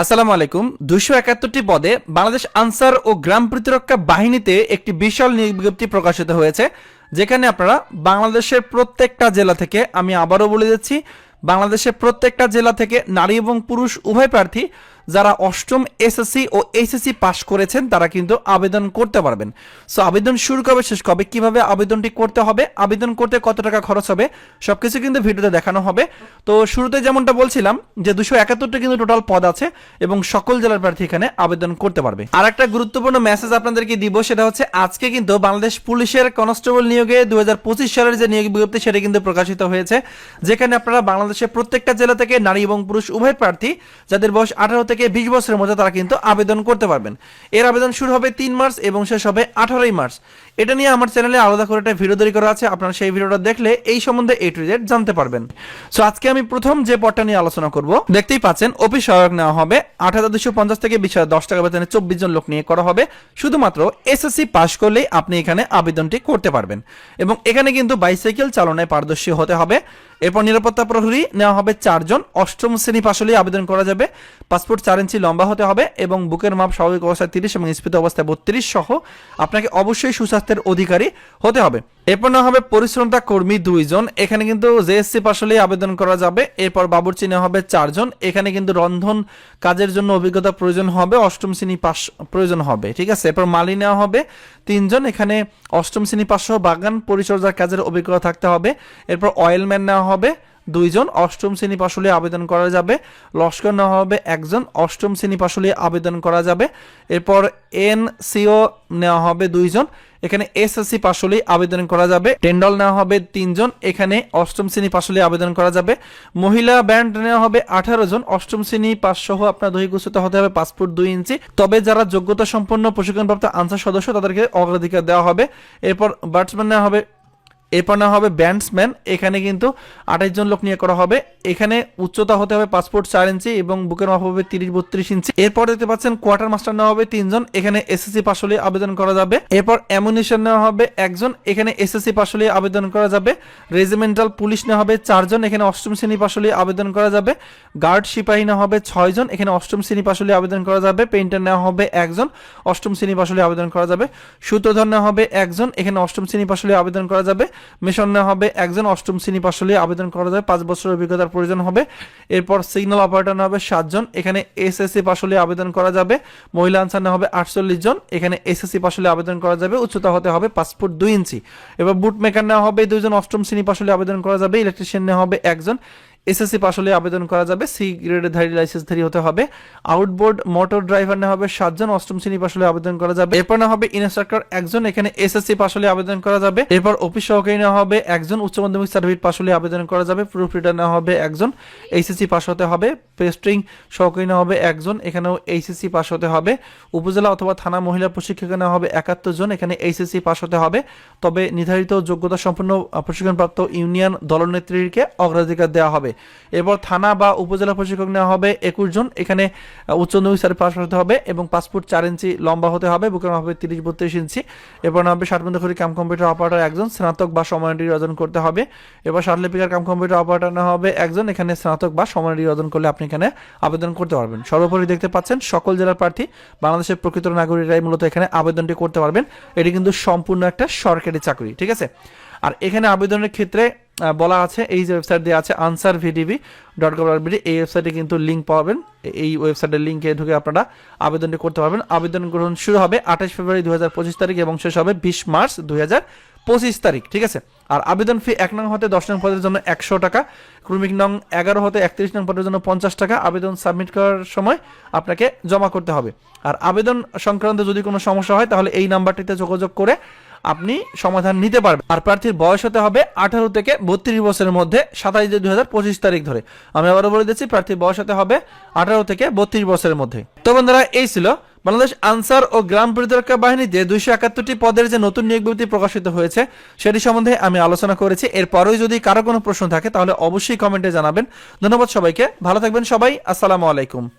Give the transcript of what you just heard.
আসসালামু আলাইকুম। দুশো একাত্তরটি পদে বাংলাদেশ আনসার ও গ্রাম প্রতিরক্ষা বাহিনীতে একটি বিশাল বিজ্ঞপ্তি প্রকাশিত হয়েছে, যেখানে আপনারা বাংলাদেশের প্রত্যেকটা জেলা থেকে, আমি আবারও বলে দিচ্ছি, বাংলাদেশের প্রত্যেকটা জেলা থেকে নারী এবং পুরুষ উভয় প্রার্থী যারা অষ্টম এসএসসি ও এইচএসসি পাশ করেছেন, তারা কিন্তু আবেদন করতে পারবেন। সো আবেদন শুরু কবে শেষ কবে? কীভাবে আবেদনটি করতে হবে? আবেদন করতে কত টাকা খরচ হবে? সবকিছু কিন্তু ভিডিওতে দেখানো হবে। তো, শুরুতে যেমনটা বলছিলাম যে দুশো একাত্তরটা কিন্তু টোটাল পদ আছে এবং সকল জেলার প্রার্থী এখানে আবেদন করতে পারবে। আর একটা গুরুত্বপূর্ণ মেসেজ আপনাদেরকে দিব, সেটা হচ্ছে আজকে কিন্তু বাংলাদেশ পুলিশের কনস্টেবল নিয়োগে দুই হাজার পঁচিশ সালের যে নিয়োগ বিজ্ঞপ্তি, সেটা কিন্তু প্রকাশিত হয়েছে। যেখানে আপনারা বাংলাদেশের প্রত্যেকটা জেলা থেকে নারী এবং পুরুষ উভয় প্রার্থী, যাদের বয়স আঠারো থেকে বিশ বছরের মধ্যে তারা কিন্তু আবেদন করতে পারবেন। এর আবেদন শুরু হবে তিন মার্চ এবং শেষ হবে আঠারোই মার্চ। এটা নিয়ে আমার চ্যানেলে আলাদা করে একটা ভিডিও তৈরি করা আছে, আপনারা সেই ভিডিওটা দেখলে এই সম্বন্ধে এ টু জেড জানতে পারবেন। সো আজকে আমি প্রথম যে পদটা নিয়ে আলোচনা করব, দেখতেই পাচ্ছেন অফিস সহায়ক নেওয়া হবে, আট হাজার দুশো পঞ্চাশ থেকে বিশ হাজার দশ টাকা বেতনে চব্বিশ জন লোক নিয়ে করা হবে। শুধুমাত্র এসএসসি পাস করলেই আপনি এখানে আবেদনটি করতে পারবেন। এবং এখানে কিন্তু বাইসাইকেল চালনায় পারদর্শী হতে হবে। এরপর নিরাপত্তা প্রহরী নেওয়া হবে চারজন। অষ্টম শ্রেণি পাশ হলেই আবেদন করা যাবে। পাসপোর্ট চার ইঞ্চি লম্বা হতে হবে এবং বুকের মাপ স্বাভাবিক অবস্থায় তিরিশ এবং স্ফীত অবস্থায় বত্রিশ সহ আপনাকে অবশ্যই সুস্বাস্থ্যের অধিকারী হতে হবে। এরপর নেওয়া হবে পরিশ্রমতা কর্মী দুইজন। এখানে কিন্তু জেএসসি পাশ হলেই আবেদন করা যাবে। এরপর বাবুর্চি নেওয়া হবে চারজন। এখানে কিন্তু রন্ধন কাজের জন্য অভিজ্ঞতা প্রয়োজন হবে, অষ্টম শ্রেণি পাশ প্রয়োজন হবে। ঠিক আছে? এরপর মালি নেওয়া হবে তিনজন। এখানে অষ্টম শ্রেণি পাশ বাগান পরিচর্যার কাজের অভিজ্ঞতা থাকতে হবে। এরপর অয়েলম্যান নেওয়া হবে, দুইজন অষ্টম শ্রেণি পাশলে আবেদন করা যাবে। লস্কর নেওয়া হবে, একজন অষ্টম শ্রেণি পাশলে আবেদন করা যাবে। এরপর এন সিও নেওয়া হবে, দুইজন। এখানে এসএসসি পাশলেই আবেদন করা যাবে। টেন্ডল নেওয়া হবে, তিনজন। এখানে অষ্টম শ্রেণি পাশলে আবেদন করা যাবে। মহিলা ব্যান্ড নেওয়া হবে, আঠারো জন। অষ্টম শ্রেণি পাশ সহ আপনার দৈহিক উচ্চতা হতে হবে পাসপোর্ট দুই ইঞ্চি। তবে যারা যোগ্যতা সম্পন্ন প্রশিক্ষণপ্রাপ্ত আনসার সদস্য, তাদেরকে অগ্রাধিকার দেওয়া হবে। এরপর ব্যাটসম্যান নেওয়া হবে এরপর না হবে ব্যান্ডসম্যান। এখানে কিন্তু আঠাশ জন লোক নিয়ে করা হবে। এখানে উচ্চতা হতে হবে পাসপোর্ট চার ইঞ্চি এবং বুকের মাপ হবে তিরিশ বত্রিশ ইঞ্চি। এরপর দেখতে পাচ্ছেন কোয়ার্টার মাস্টার নেওয়া হবে তিনজন এখানে এসএসসি পাশ হলে আবেদন করা যাবে। এরপর অ্যামুনিশন নেওয়া হবে একজন। এখানে এসএসসি পাশ হলে আবেদন করা যাবে। রেজিমেন্টাল পুলিশ নেওয়া হবে চারজন এখানে অষ্টম শ্রেণি পাশ হলে আবেদন করা যাবে। গার্ড সিপাহী নেওয়া হবে ছয়জন এখানে অষ্টম শ্রেণি পাশ হলে আবেদন করা যাবে। পেইন্টার নেওয়া হবে একজন। অষ্টম শ্রেণি পাশ হলে আবেদন করা যাবে। সূত্রধর নেওয়া হবে একজন। এখানে অষ্টম শ্রেণি পাশ হলে আবেদন করা যাবে। মিশন নেওয়া হবে। একজন অষ্টম শ্রেণি পাশ হলে আবেদন করা যাবে পাঁচ বছরের অভিজ্ঞতার প্রয়োজন হবে। এরপর সিগন্যাল অপারেটর নেওয়া হবে সাতজন। এখানে এসএসসি পাশ হলে আবেদন করা যাবে। মহিলা আনসার নেওয়া হবে আটচল্লিশ জন। এখানে এসএসসি পাশ হলে আবেদন করা যাবে। উচ্চতা হতে হবে পাসপোর্ট দুই ইঞ্চি। এবার বুট মেকার নেওয়া হবে। দুইজন অষ্টম শ্রেণি পাশ হলে আবেদন করা যাবে। ইলেকট্রিশিয়ান নেওয়া হবে একজন। এসএসসি পাশ হলে আবেদন করা যাবে সি গ্রেডের ধারী লাইসেন্সধারী হতে হবে আউটবোর্ড মোটর ড্রাইভার নেওয়া হবে, সাতজন, অষ্টম শ্রেণি পাশ হলে আবেদন করা যাবে, এরপর নেওয়া হবে ইনস্ট্রাক্টর একজন, এখানে এসএসসি পাশ হলে আবেদন করা যাবে, এরপর অফিস সহকারী নেওয়া হবে, একজন, উচ্চ মাধ্যমিক সার্টিফিকেট পাশ হলে আবেদন করা যাবে প্রুফ রিডার নেওয়া হবে, একজন এইচএসসি পাশ হতে হবে পেস্ট্রিং সহকারী নেওয়া হবে, একজন, এখানেও এইচএসসি পাশ হতে হবে, উপজেলা অথবা থানা মহিলা প্রশিক্ষক নেওয়া হবে একাত্তর জন, এখানে এইচএসসি পাশ হতে হবে, তবে নির্ধারিত যোগ্যতা সম্পন্ন প্রশিক্ষণপ্রাপ্ত ইউনিয়ন দলনেত্রীকে অগ্রাধিকার দেওয়া হবে। এরপর থানা বা উপজেলা প্রশিক্ষক নেওয়া হবে একুশ জন। এখানে উচ্চ মাধ্যমিক সার্টিফিকেট পাস হতে হবে এবং পাসপোর্ট চার ইঞ্চি লম্বা হতে হবে, বুকের হবে তিরিশ বত্রিশ ইঞ্চি। এরপর নেওয়া হবে ষাট করি কাম কম্পিউটার অপারেটর একজন, স্নাতক বা সমান ডিগ্রি অর্জন করতে হবে। এবার সার্টিফিকার কাম কম্পিউটার অপারেটর নেওয়া হবে একজন, এখানে স্নাতক বা সমান ডিগ্রি অর্জন করলে আপনি এখানে আবেদন করতে পারবেন। সর্বোপরি দেখতে পাচ্ছেন, সকল জেলার প্রার্থী, বাংলাদেশের প্রকৃত নাগরিকরাই মূলত এখানে আবেদনটি করতে পারবেন। এটি কিন্তু সম্পূর্ণ একটা সরকারি চাকরি, ঠিক আছে? আর এখানে আবেদনের ক্ষেত্রে বলা আছে, এই যে ওয়েবসাইট দেওয়া আছে আনসার ভিডিবি ডট গভর্নমেন্ট এই ওয়েবসাইটে কিন্তু লিঙ্ক পাবেন। এই ওয়েবসাইটের লিঙ্কে ঢুকে আপনারা আবেদনটি করতে পারবেন। আবেদন গ্রহণ শুরু হবে আঠাশ ফেব্রুয়ারি দু হাজার পঁচিশ তারিখ এবং শেষ হবে বিশ মার্চ দুই পঁচিশ তারিখ, ঠিক আছে? আর আবেদন ফি এক নং হতে দশ নং পদের জন্য একশো টাকা, ক্রমিক নং এগারো হতে একত্রিশ নং পদের জন্য পঞ্চাশ টাকা, আবেদন সাবমিট করার সময় আপনাকে জমা করতে হবে। আর আবেদন সংক্রান্ত যদি কোনো সমস্যা হয়, তাহলে এই নাম্বারটিতে যোগাযোগ করে আপনি সমাধান নিতে পারবেন। আর প্রার্থীর বয়স হতে হবে আঠারো থেকে বত্রিশ বছরের মধ্যে সাতাইশ দুই হাজার পঁচিশ তারিখ ধরে। আমি আবারও বলে দিচ্ছি, প্রার্থীর বয়স হতে হবে আঠারো থেকে বত্রিশ বছরের মধ্যে। তো বন্ধুরা, এই ছিল বাংলাদেশ আনসার ও গ্রাম প্রতিরক্ষা বাহিনীতে দুইশো একাত্তরটি পদের যে নতুন নিয়োগ বিজ্ঞপ্তি প্রকাশিত হয়েছে, সেটি সম্বন্ধে আমি আলোচনা করেছি। এরপরেও যদি কারও কোনো প্রশ্ন থাকে, তাহলে অবশ্যই কমেন্টে জানাবেন। ধন্যবাদ সবাইকে। ভালো থাকবেন সবাই। আসসালামু আলাইকুম।